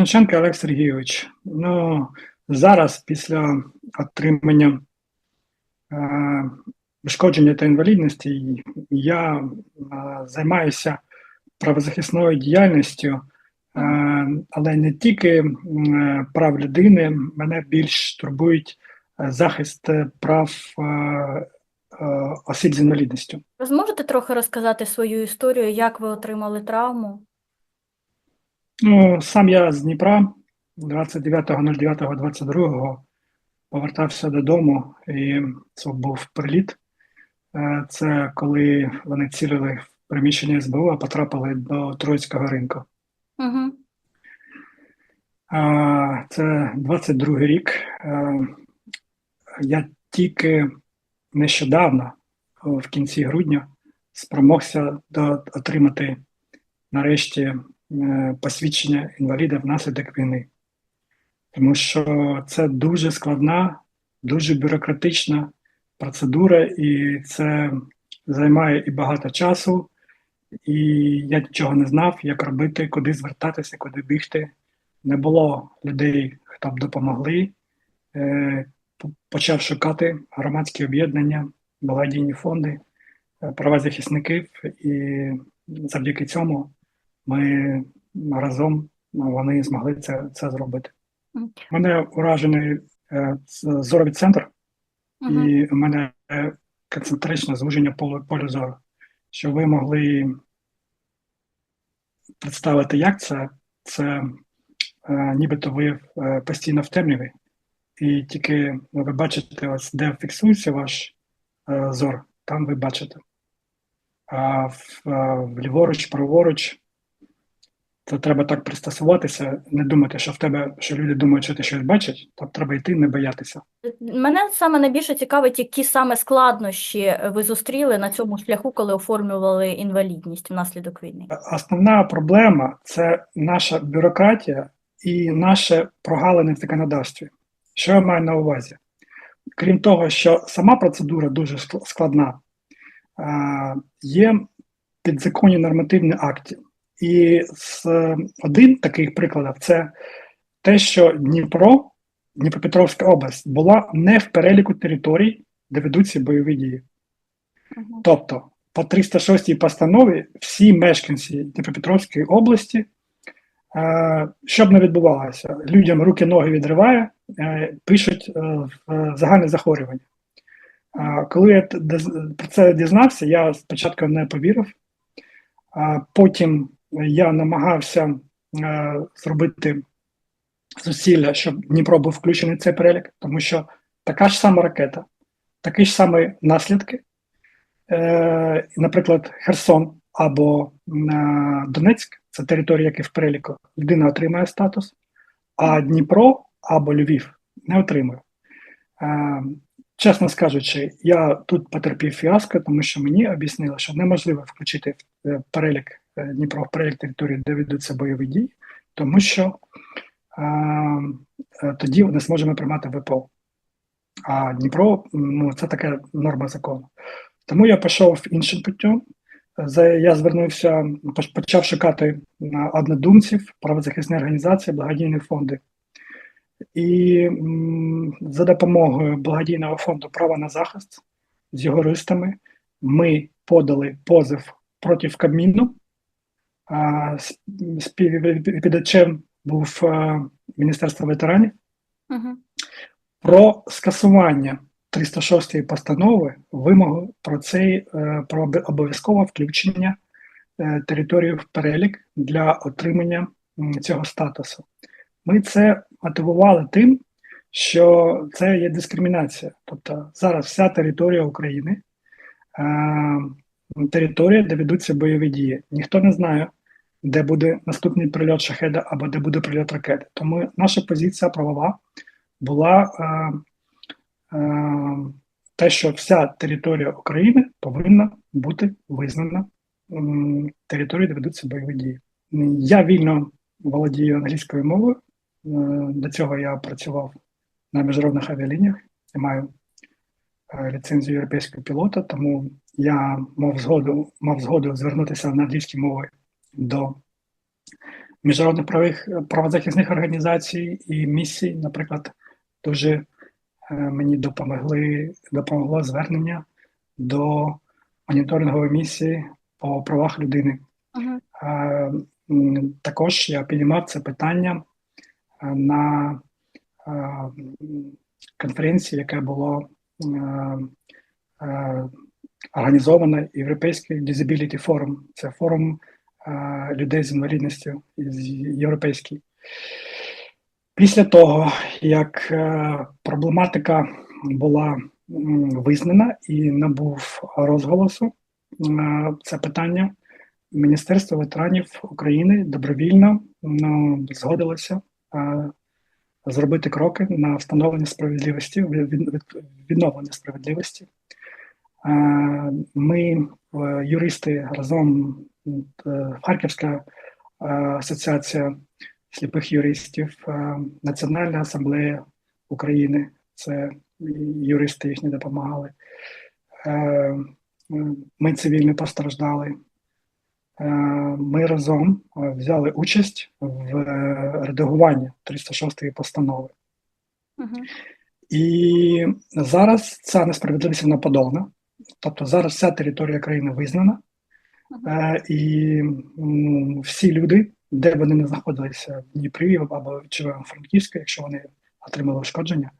Міжниченко Олег Сергійович. Ну, зараз, після отримання е, та інвалідності, я е, займаюся правозахисною діяльністю, е, але не тільки м, прав людини, мене більш турбують е, захист прав е, е, осіб з інвалідністю. Ви зможете трохи розказати свою історію, як ви отримали травму? Ну, сам я з Дніпра 29.09.22 повертався додому, і це був приліт. Е, Це коли вони цілили в приміщення СБУ, а потрапили до Троїцького ринку. Угу. Це 22 рік. Е, Я тільки нещодавно, в кінці грудня, спромогся до, отримати нарешті посвідчення інваліда внаслідок війни. Тому що це дуже складна, дуже бюрократична процедура, і це займає і багато часу, і я нічого не знав, як робити, куди звертатися, куди бігти. Не було людей, хто б допомогли. Е, Почав шукати громадські об'єднання, благодійні фонди, е, права захисників, і завдяки цьому ми разом ну, вони змогли це, це зробити. У мене уражений е, зоровий центр, і у мене концентричне звуження полю, полю зору. Що ви могли представити, як це? Це е, нібито ви е, постійно в темряві, і тільки ви бачите, ось де фіксується ваш е, зор, там ви бачите. А в, е, вліворуч, праворуч, то треба так пристосуватися, не думати, що в тебе, що люди думають, що ти щось бачиш, то треба йти, не боятися. Мене саме найбільше цікавить, які саме складнощі ви зустріли на цьому шляху, коли оформлювали інвалідність внаслідок війни. Основна проблема це наша бюрократія і наше прогалини в законодавстві. Що я маю на увазі? Крім того, що сама процедура дуже складна, є підзаконні нормативні акти. І з один таких прикладів це те, що Дніпро, Дніпропетровська область, була не в переліку територій, де ведуться бойові дії. Мгм. Тобто, по 306 постанові всі мешканці Дніпропетровської області, е, що б не відбувалося, людям руки-ноги відриває, е, пишуть е, в загальне захворювання. А Коли я про це дізнався, я спочатку не повірив, а потім я намагався е, зробити зусилля, щоб Дніпро був включений в цей перелік, тому що така ж сама ракета, такі ж самі наслідки, Е, наприклад, Херсон або е, Донецьк це території, які в переліку людина отримає статус, а Дніпро або Львів не отримує. Чесно скажучи, я тут потерпів фіаско, тому що мені об'яснили, що неможливо включити в перелік е, Дніпро перелік території, де ведуться бойові дії, тому що е, е, тоді не зможемо приймати ВПО. А Дніпро ну, це така норма закону. Тому я пішов іншим путем. Я звернувся, почав шукати на однодумців, правозахисні організації, благодійні фонди. І за допомогою благодійного фонду Право на захист з юристами ми подали позов проти Кабміну. А, с- Співвідповідачем був Міністерство ветеранів Мгм. про скасування 306 постанови вимогу про цей е, про обов'язкове включення е, території в перелік для отримання цього статусу. Ми це мотивували тим, що це є дискримінація. Тобто зараз вся територія України е, територія, де ведуться бойові дії. Ніхто не знає, де буде наступний прильот шахеда або де буде прильот ракети. Тому наша позиція правова була е, е, те, що вся територія України повинна бути визнана м, територією, де ведуться бойові дії. Я вільно володію англійською мовою. Е, До цього я працював на міжнародних авіалініях. Я маю е, ліцензію європейського пілота, тому я мав згоду, мав згоду звернутися на англійській мові до міжнародних правих правозахисних організацій і місій, наприклад, дуже е, мені допомогли допомогло звернення до моніторингової місії по правах людини. Мгм. Е, Також я піднімав це питання е, на конференції, яка була організована Європейський Disability Forum. Це форум людей з інвалідністю європейський. Після того, як е, проблематика була визнана і набув розголосу, е, це питання, Міністерство ветеранів України добровільно ну, згодилося е, зробити кроки на встановлення справедливості, від- від- відновлення справедливості. Е, Ми, е, юристи, разом е, Харківська е, асоціація сліпих юристів, е, Національна асамблея України, це юристи їхні допомагали. Е, е, Ми цивільно постраждали. Е, Ми разом е, взяли участь в е, редагуванні 306-ї постанови. І зараз ця несправедливість вона подолана. Тобто зараз вся територія країни визнана, е, і всі люди, де вони не знаходилися в Дніпрі або в Франківську, якщо вони отримали ушкодження,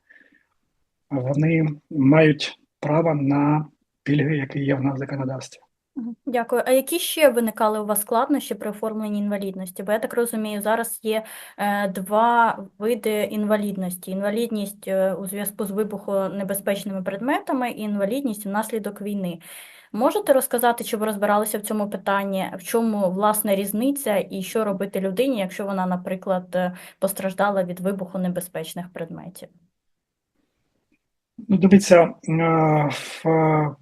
вони мають право на пільги, які є в нас в законодавстві. Дякую. А які ще виникали у вас складнощі при оформленні інвалідності? Бо я так розумію, зараз є е, два види інвалідності: інвалідність е, у зв'язку з вибухонебезпечними предметами і інвалідність внаслідок війни. Можете розказати, чи ви розбиралися в цьому питанні, в чому власне різниця і що робити людині, якщо вона, наприклад, е, постраждала від вибухонебезпечних предметів? Ну, дивіться, е, в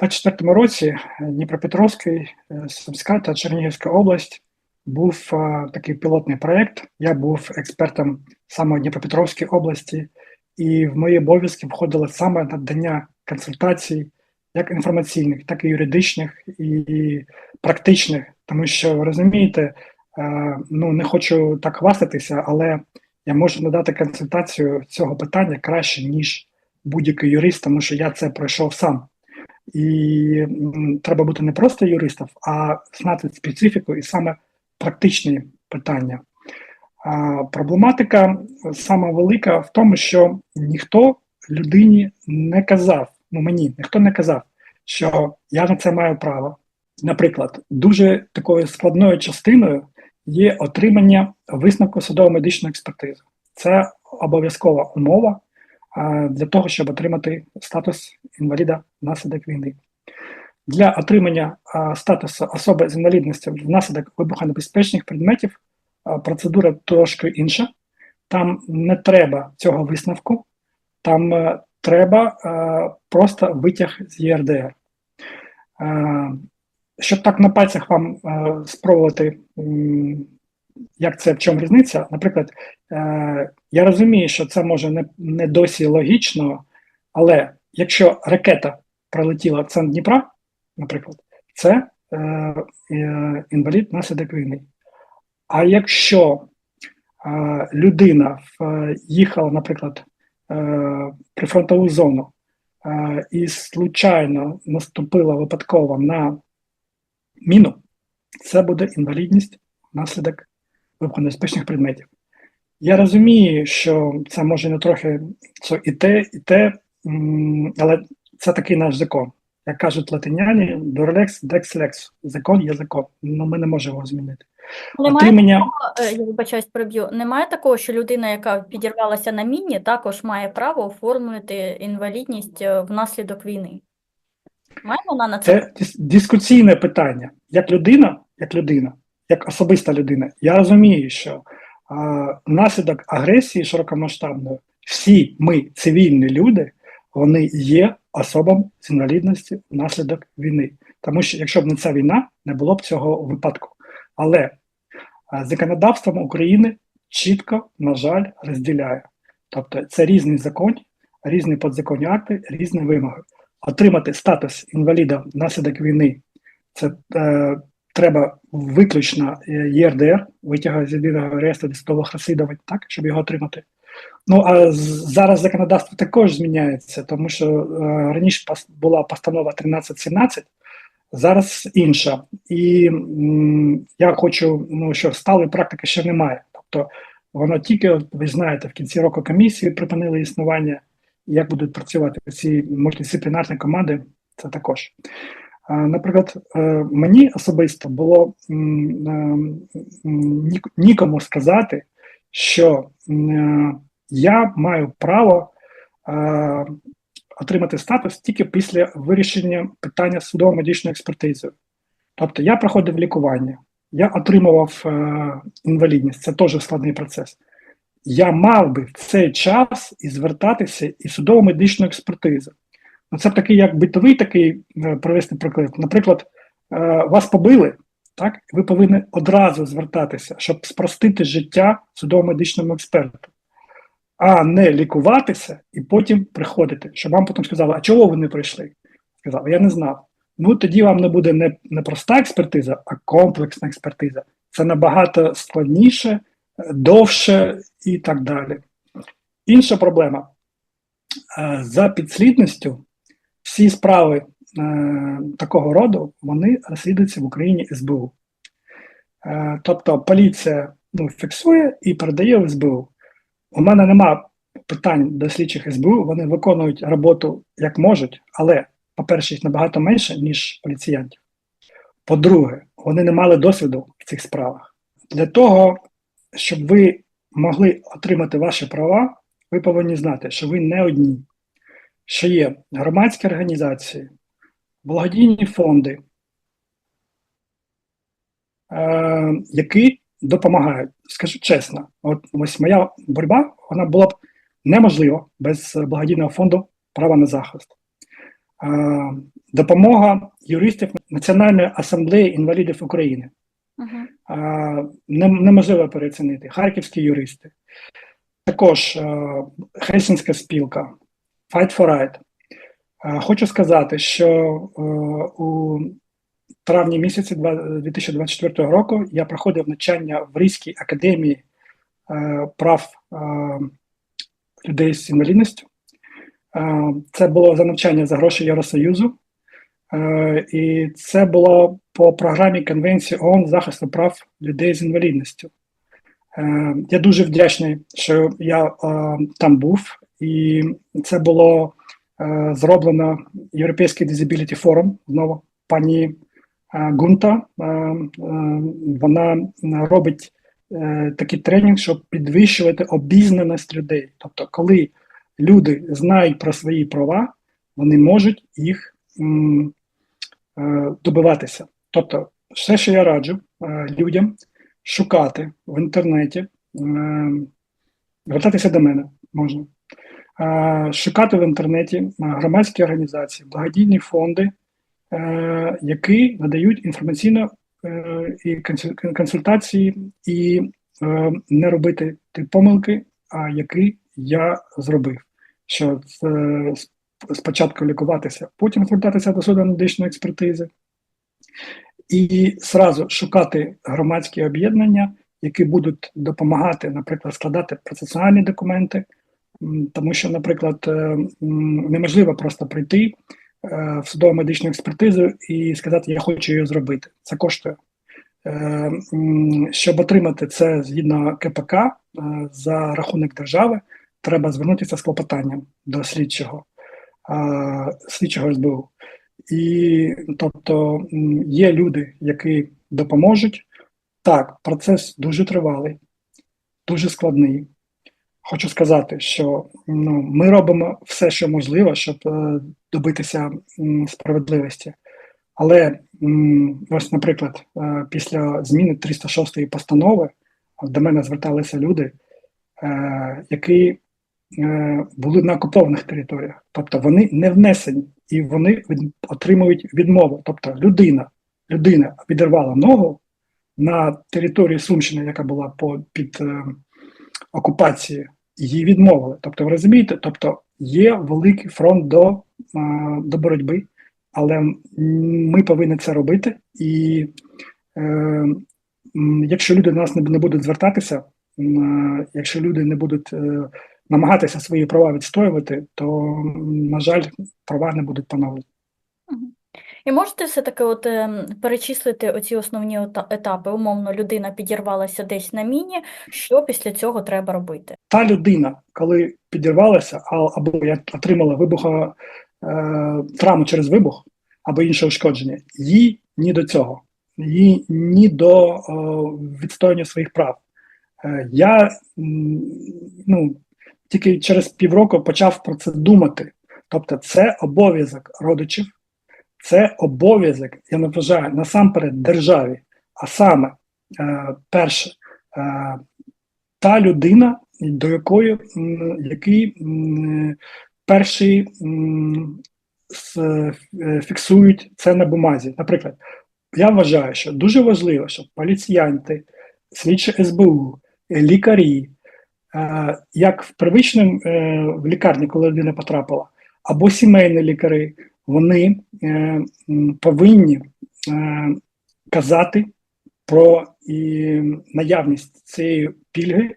24-му році Дніпропетровський, е, Сумська та Чернігівська область був е, такий пілотний проєкт. Я був експертом саме Дніпропетровської області, і в мої обов'язки входило саме надання консультацій, як інформаційних, так і юридичних і практичних. Тому що розумієте, е, ну не хочу так хвастатися, але я можу надати консультацію цього питання краще, ніж будь-який юрист, тому що я це пройшов сам. І треба бути не просто юристом, а знати специфіку і саме практичні питання. А, проблематика саме велика в тому, що ніхто людині не казав, ну мені ніхто не казав, що я на це маю право. Наприклад, дуже такою складною частиною є отримання висновку судово-медичної експертизи. Це обов'язкова умова для того, щоб отримати статус інваліда внаслідок війни. Для отримання статусу особи з інвалідністю внаслідок вибухонебезпечних предметів процедура трошки інша. Там не треба цього висновку, там е, треба е, просто витяг з ЄРДР. Е, щоб так на пальцях вам спробувати, як це в чому різниця, наприклад, я розумію, що це може не, не досі логічно, але якщо ракета пролетіла в центр Дніпра, наприклад, це е, е, інвалід внаслідок війни. А якщо е, людина в, їхала, наприклад, е, прифронтову зону е, і случайно наступила випадково на міну, це буде інвалідність внаслідок вибухонебезпечних предметів. Я розумію, що це може не трохи це і те, і те, але це такий наш закон. Як кажуть латиняні, Dorlex Dex Lex. Закон є закон. Ну ми не можемо його змінити. Немає Отримання Е, Я вибачаюсь, переб'ю. Немає такого, що людина, яка підірвалася на міні, також має право оформити інвалідність е, внаслідок війни. Має вона на це? це дис- дискусійне питання. Як людина, як людина, як особиста людина, я розумію, що внаслідок агресії широкомасштабної всі ми, цивільні люди, вони є особами з інвалідністю внаслідок війни. Тому що якщо б не ця війна, не було б цього випадку. Але законодавством України чітко, на жаль, розділяє. Тобто це різні закони, різні подзаконні акти, різні вимоги. Отримати статус інваліда внаслідок війни це е, треба виключно е, ЄРДР, витяга з єдиного реєстру досудових розслідувань, так, щоб його отримати. Ну а зараз законодавство також зміняється, тому що е, раніше була постанова 1317, зараз інша. І м, я хочу, ну що сталої практики ще немає. Тобто воно тільки, ви знаєте, в кінці року комісії припинили існування. Як будуть працювати ці мультидисциплінарні команди, це також. Наприклад, е, мені особисто було е, нікому сказати, що е, я маю право отримати статус тільки після вирішення питання судово-медичною експертизою. Тобто я проходив лікування, я отримував інвалідність, це теж складний процес. Я мав би в цей час і звертатися і судово-медичну експертизу. Ну, це такий, як битовий такий е, провести приклад. Наприклад, е, вас побили, так? ви повинні одразу звертатися, щоб спростити життя судово-медичному експерту, а не лікуватися і потім приходити, щоб вам потім сказали, а чого ви не прийшли? Сказав, я не знав. Ну тоді вам не буде не, не проста експертиза, а комплексна експертиза. Це набагато складніше, довше і так далі. Інша проблема. Е, За підслідністю всі справи е, такого роду вони розслідуються в Україні СБУ. Е, тобто поліція ну, фіксує і передає в СБУ. У мене нема питань до слідчих СБУ, вони виконують роботу як можуть, але, по-перше, їх набагато менше, ніж поліціянтів. По-друге, вони не мали досвіду в цих справах. Для того, щоб ви могли отримати ваші права, ви повинні знати, що ви не одні, що є громадські організації, благодійні фонди, е, які допомагають. Скажу чесно, от ось моя боротьба вона була б неможлива без благодійного фонду права на захист. Е, допомога юристів Національної асамблеї інвалідів України. Мгм. А, не- неможливо переоцінити. Харківські юристи, також е, Хельсінська спілка, Fight for Right. Е, Хочу сказати, що е, у травні місяці два- 2024 року я проходив навчання в Ризькій академії е, прав людей з інвалідністю. Це було за навчання за гроші Євросоюзу. І це було по програмі Конвенції ООН захисту прав людей з інвалідністю. Я дуже вдячний, що я там був, і це було е, зроблено Європейський Disability Forum, знову пані е, Гунта. е, е, Вона робить е, такий тренінг, щоб підвищувати обізнаність людей. Тобто, коли люди знають про свої права, вони можуть їх м, е, добиватися. Тобто, все, що я раджу е, людям шукати в інтернеті, е, звертатися до мене можна, шукати в інтернеті е, громадські організації, благодійні фонди, е, які надають інформаційно е, і консультації, і е, не робити ті помилки, які я зробив. Що спочатку лікуватися, потім звертатися до суду медичної експертизи, і зразу шукати громадські об'єднання, які будуть допомагати, наприклад, складати процесуальні документи, тому що, наприклад, е, неможливо просто прийти е, в судово медичну експертизу і сказати, я хочу її зробити. Це коштує. Е, Щоб отримати це згідно КПК за рахунок держави, треба звернутися з клопотанням до слідчого, слідчого СБУ. І тобто є люди, які допоможуть. Так, процес дуже тривалий, дуже складний. Хочу сказати, що ну, ми робимо все, що можливо, щоб е, добитися м, справедливості. Але м, ось, наприклад, е, після зміни 306 постанови до мене зверталися люди, е, які е, були на окупованих територіях, тобто вони не внесені і вони від, отримують відмову. Тобто людина, людина відірвала ногу на території Сумщини, яка була по, під е, окупацією, її відмовили. Тобто, ви розумієте, тобто є великий фронт до, е, до боротьби, але ми повинні це робити, і Е, якщо люди до нас не будуть звертатися, е, якщо люди не будуть е, намагатися свої права відстоювати, то, на жаль, права не будуть поновлені. І можете все-таки от, ем, перечислити оці основні етапи? Умовно, людина підірвалася десь на міні, що після цього треба робити? Та людина, коли підірвалася або я отримала вибухо, е, травму через вибух або інше ушкодження, їй ні до цього, їй ні до е, відстояння своїх прав. Е, я ну, тільки через півроку почав про це думати. Тобто, це обов'язок родичів, це обов'язок, я вважаю, насамперед державі, а саме, е, перше, е, та людина, до якої м, який м, перший м, с- е, фіксують це на бумазі. Наприклад, я вважаю, що дуже важливо, щоб поліціянти, слідчі СБУ, лікарі, е, як в первичному е, в лікарні, коли людина потрапила, або сімейні лікарі, вони е, повинні е, казати про і наявність цієї пільги,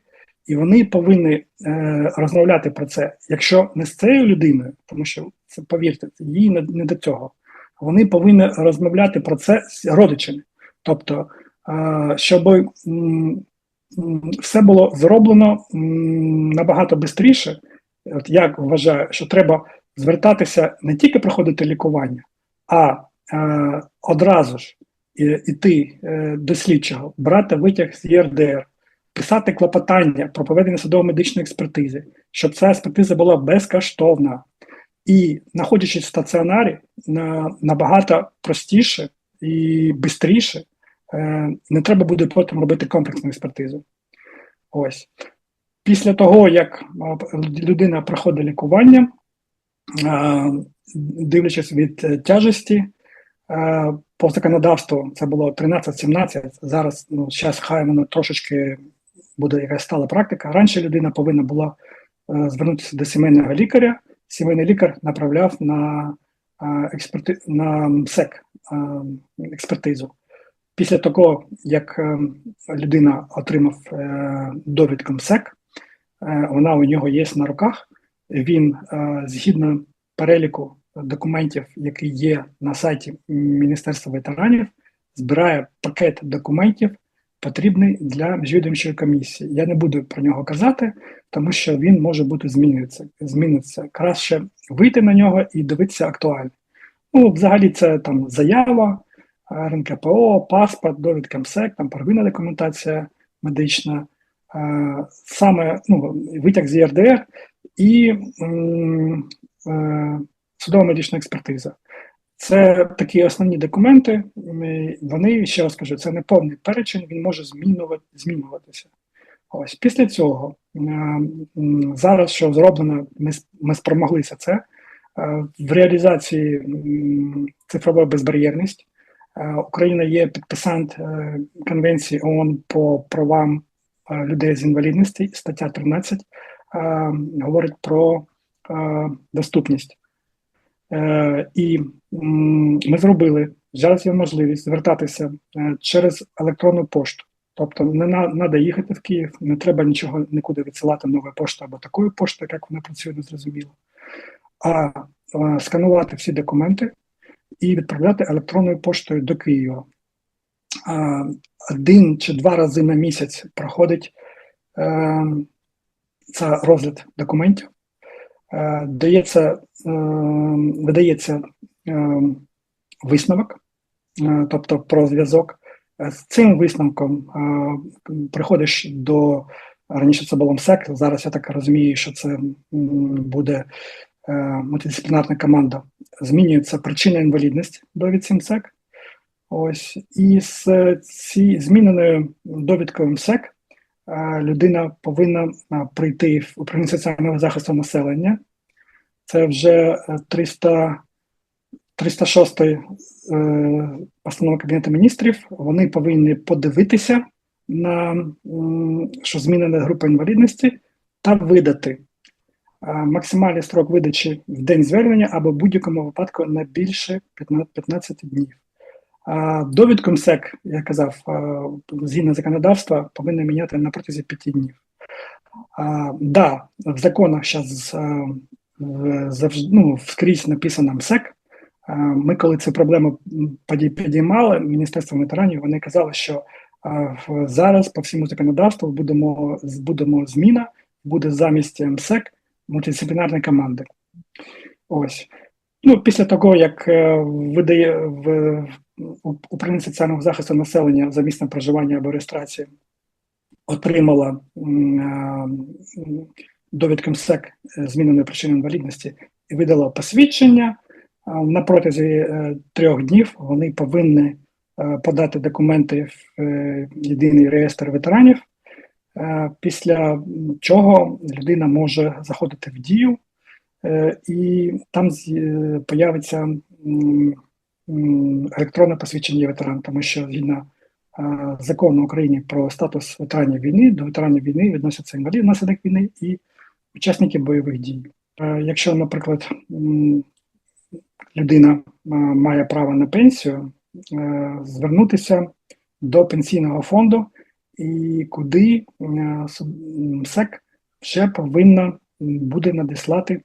і вони повинні е, розмовляти про це, якщо не з цією людиною, тому що це повірте, їй не, не до цього. Вони повинні розмовляти про це з родичами. Тобто, е, щоб м, все було зроблено м, набагато швидше, от я вважаю, що треба звертатися не тільки проходити лікування, а е, одразу ж іти е, до слідчого, брати витяг з ЄРДР, писати клопотання про проведення судово-медичної експертизи, щоб ця експертиза була безкоштовна. І, знаходячись в стаціонарі, на, набагато простіше і швидше е, не треба буде потім робити комплексну експертизу. Ось. Після того, як людина проходить лікування, дивлячись від тяжесті, по законодавству це було 13-17, зараз ну, зараз хай воно трошечки буде якась стала практика. Раніше людина повинна була е, звернутися до сімейного лікаря, сімейний лікар направляв на, е, експерти... на МСЕК е, експертизу. Після того, як людина отримав довідку МСЕК, вона у нього є на руках, він е, згідно переліку документів, який є на сайті Міністерства ветеранів, збирає пакет документів, потрібний для міжвідомчої комісії. Я не буду про нього казати, тому що він може бути зміниться. зміниться. Краще вийти на нього і дивитися актуально. Ну, взагалі, це там заява, е, РНКПО, паспорт, довідка МСЕК, там первинна документація медична, е, саме ну, витяг з ЄРДР і е, судова медична експертиза. Це такі основні документи. Вони, ще раз кажу, це не повний перечень, він може змінювати, змінюватися. Ось після цього е, зараз, що зроблено, ми, ми спромоглися це е, в реалізації безбар'єрність. Е, Україна є підписант Конвенції ООН по правам людей з інвалідністю, стаття 13 е, говорить про е, доступність. Е, І ми зробили зараз є можливість звертатися е, через електронну пошту. Тобто не треба їхати в Київ, не треба нічого нікуди відсилати новою поштою або такою поштою, як вона працює, не зрозуміло. А е, сканувати всі документи і відправляти електронною поштою до Києва. Один чи два рази на місяць проходить е, це розгляд документів. Е, дається, е, видається е, висновок, тобто про зв'язок. З цим висновком приходиш до раніше це було МСЕК, зараз я так розумію, що це буде мультидисциплінарна команда. Змінюється причина інвалідності довідці МСЕК. Ось і з цією зміненою довідкою МСЕК людина повинна е, прийти в управління соціального захисту населення. Це вже е, 300, 306 е, постанова Кабінету міністрів. Вони повинні подивитися на що змінена група інвалідності та видати Е, максимальний строк видачі в день звернення або в будь-якому випадку не більше 15 15 днів. Довідку МСЕК, я казав, згідно законодавства, повинні міняти на протязі п'яти днів. А, да, в законах зараз ну, скрізь написано МСЕК. Ми, коли цю проблему підіймали, Міністерство ветеранів, вони казали, що зараз по всьому законодавству будемо, будемо зміна, буде замість МСЕК мультидисциплінарні команди. Ось. Ну, після того, як е, видає управління соціального захисту населення за місцем проживання або реєстрації отримала е, довідку МСЕК е, зміненої причини інвалідності і видала посвідчення. На протязі е, трьох днів вони повинні подати документи в єдиний реєстр ветеранів, після чого людина може заходити в дію, і там з- електронне посвідчення ветерана, тому що е, закону України про статус ветеранів війни, до ветеранів війни відносяться інваліди внаслідок війни і учасники бойових дій. Якщо, наприклад, людина має право на пенсію, звернутися до пенсійного фонду, і куди МСЕК ще повинна буде надіслати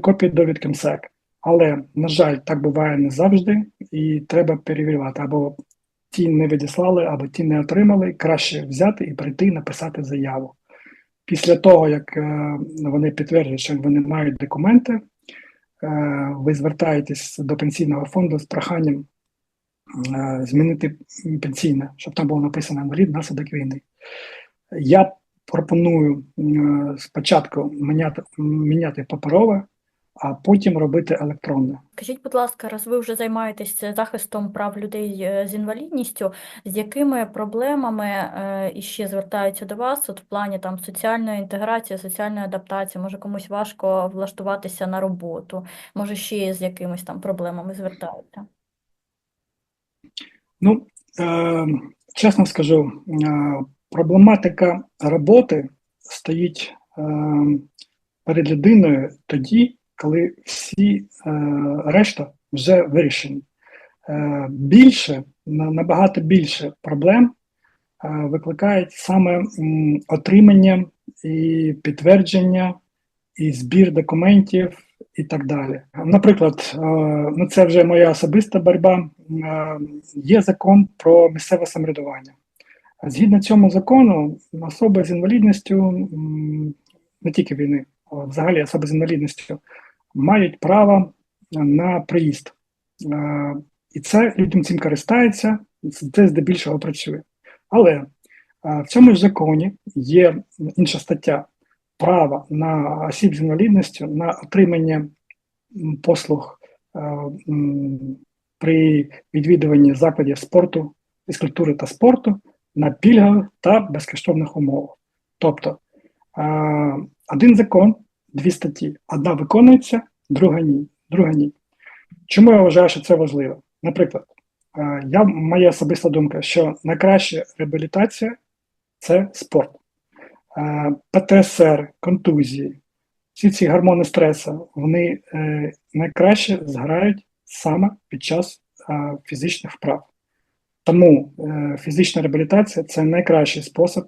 копію довідки МСЕК. Але, на жаль, так буває не завжди, і треба перевіряти. Або ті не відіслали, або ті не отримали. Краще взяти і прийти написати заяву. Після того, як е, вони підтверджують, що вони мають документи, е, ви звертаєтесь до пенсійного фонду з проханням е, змінити пенсійне, щоб там було написано інвалід внаслідок війни. Я пропоную спочатку міняти, міняти паперове, а потім робити електронне. Скажіть, будь ласка, раз ви вже займаєтесь захистом прав людей е, з інвалідністю, з якими проблемами е, іще звертаються до вас от в плані там соціальної інтеграції, соціальної адаптації? Може комусь важко влаштуватися на роботу, може ще з якимись там проблемами звертаються? Ну, е, чесно скажу, е, проблематика роботи стоїть е, перед людиною тоді, коли всі е, решта вже вирішені. Е, більше, на- набагато більше проблем е, викликають саме м, отримання і підтвердження, і збір документів, і так далі. Наприклад, е, ну це вже моя особиста боротьба. Е, Є закон про місцеве самоврядування. Згідно цьому закону, особи з інвалідністю, не тільки війни, а взагалі особи з інвалідністю, мають право на приїзд. І це людям цим користаються, це здебільшого працює. Але в цьому ж законі є інша стаття право на осіб з інвалідністю на отримання послуг при відвідуванні закладів спорту, фізкультури та спорту на пільгових та безкоштовних умовах. Тобто один закон, дві статті, одна виконується, друга ні. Друга ні. Чому я вважаю, що це важливо? Наприклад, е, я, моя особиста думка, що найкраща реабілітація це спорт. Е, ПТСР, контузії, всі ці гормони стресу, вони е, найкраще зграють саме під час фізичних вправ. Тому фізична реабілітація це найкращий спосіб.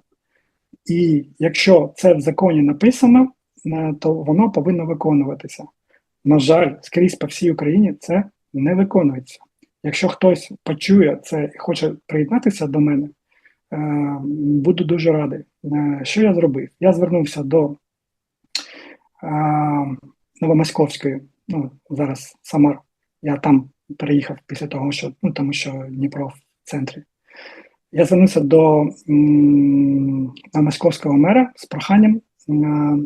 І якщо це в законі написано, то воно повинно виконуватися. На жаль, скрізь по всій Україні це не виконується. Якщо хтось почує це і хоче приєднатися до мене, е, буду дуже радий. Е, Що я зробив? Я звернувся до е, Новомосковської, ну зараз Самар. Я там переїхав після того, що ну тому що Дніпро в центрі. Я звернувся до м, московського мера з проханням е,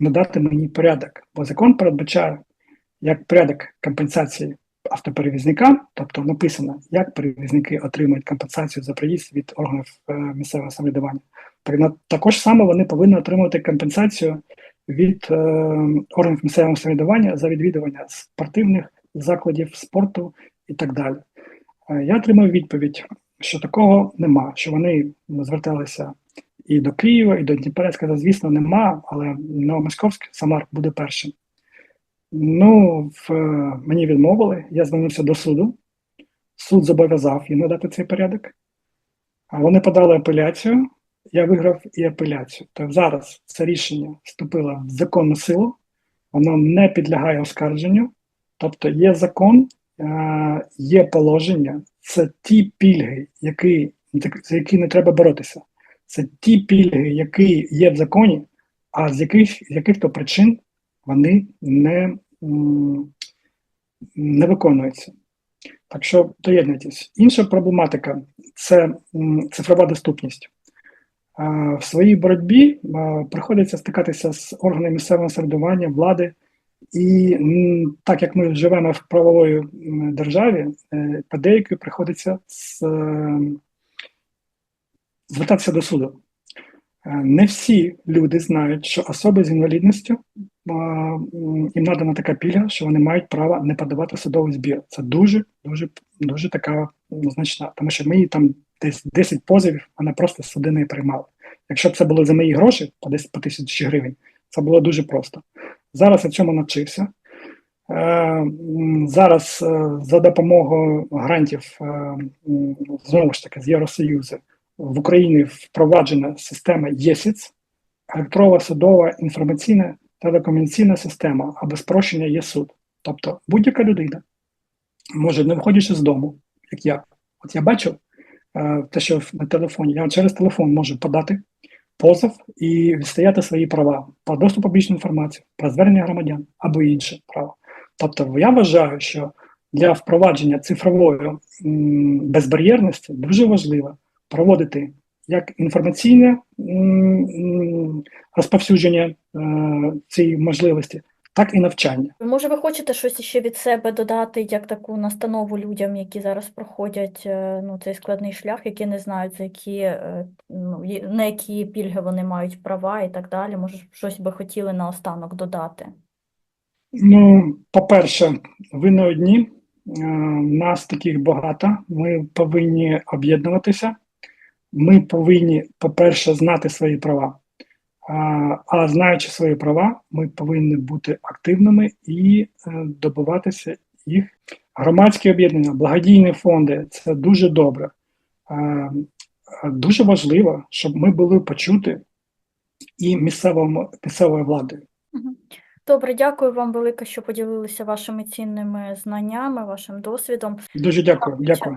надати мені порядок, бо закон передбачає як порядок компенсації автоперевізника, тобто написано, як перевізники отримують компенсацію за проїзд від органів е, місцевого самоврядування. Так- Також саме вони повинні отримувати компенсацію від е, органів місцевого самоврядування за відвідування спортивних закладів спорту і так далі. Е, Я отримав відповідь, що такого нема, що вони зверталися і до Києва, і до Дніпра. Я сказав, звісно, нема, але Новомосковськ, Самар буде першим. Ну, в, е, мені відмовили, я звернувся до суду. Суд зобов'язав їм надати цей порядок. А вони подали апеляцію, я виграв і апеляцію. Тобто зараз це рішення вступило в законну силу, воно не підлягає оскарженню. Тобто є закон, е, є положення, це ті пільги, які, за які не треба боротися. Це ті пільги, які є в законі, а з яких, з яких то причин вони не, не виконуються. Так що доєднуйтесь. Інша проблематика це цифрова доступність. В своїй боротьбі приходиться стикатися з органами місцевого самоврядування, влади, і так як ми живемо в правової державі, е, подейки приходиться з, е, звертатися до суду. Е, Не всі люди знають, що особи з інвалідністю їм надана така пільга, що вони мають право не подавати судовий збір. Це дуже, дуже, дуже така значна, тому що ми там десь 10 позовів, вона просто суди не приймали. Якщо б це було за мої гроші, по десь по тисячі гривень, це було дуже просто. Зараз я цьому навчився. Е, Зараз е, за допомогою грантів е, знову ж таки з Євросоюзу в Україні впроваджена система ЄСІЦ, електронна судова інформаційна телекомунікаційна система або спрощення ЄСуд. Тобто будь-яка людина може, не виходячи з дому, як я. От я бачив е, те, що на телефоні, я через телефон можу подати позов і відстояти свої права по доступу публічної інформації, про звернення громадян або інше право. Тобто, я вважаю, що для впровадження цифрової безбар'єрності дуже важливо проводити як інформаційне розповсюдження е, цієї можливості, так і навчання. Може, ви хочете щось ще від себе додати, як таку настанову людям, які зараз проходять е, ну, цей складний шлях, які не знають, за які, е, ну, на які пільги вони мають права і так далі. Може, щось би хотіли наостанок додати? Ну, по-перше, ви не одні, нас таких багато. Ми повинні об'єднуватися. Ми повинні, по-перше, знати свої права. А, а знаючи свої права, ми повинні бути активними і е, добиватися їх. Громадські об'єднання, благодійні фонди це дуже добре. Дуже важливо, щоб ми були почуті і місцевому, місцевою владою. Добре, дякую вам велике, що поділилися вашими цінними знаннями, вашим досвідом. Дуже дякую. Дякую.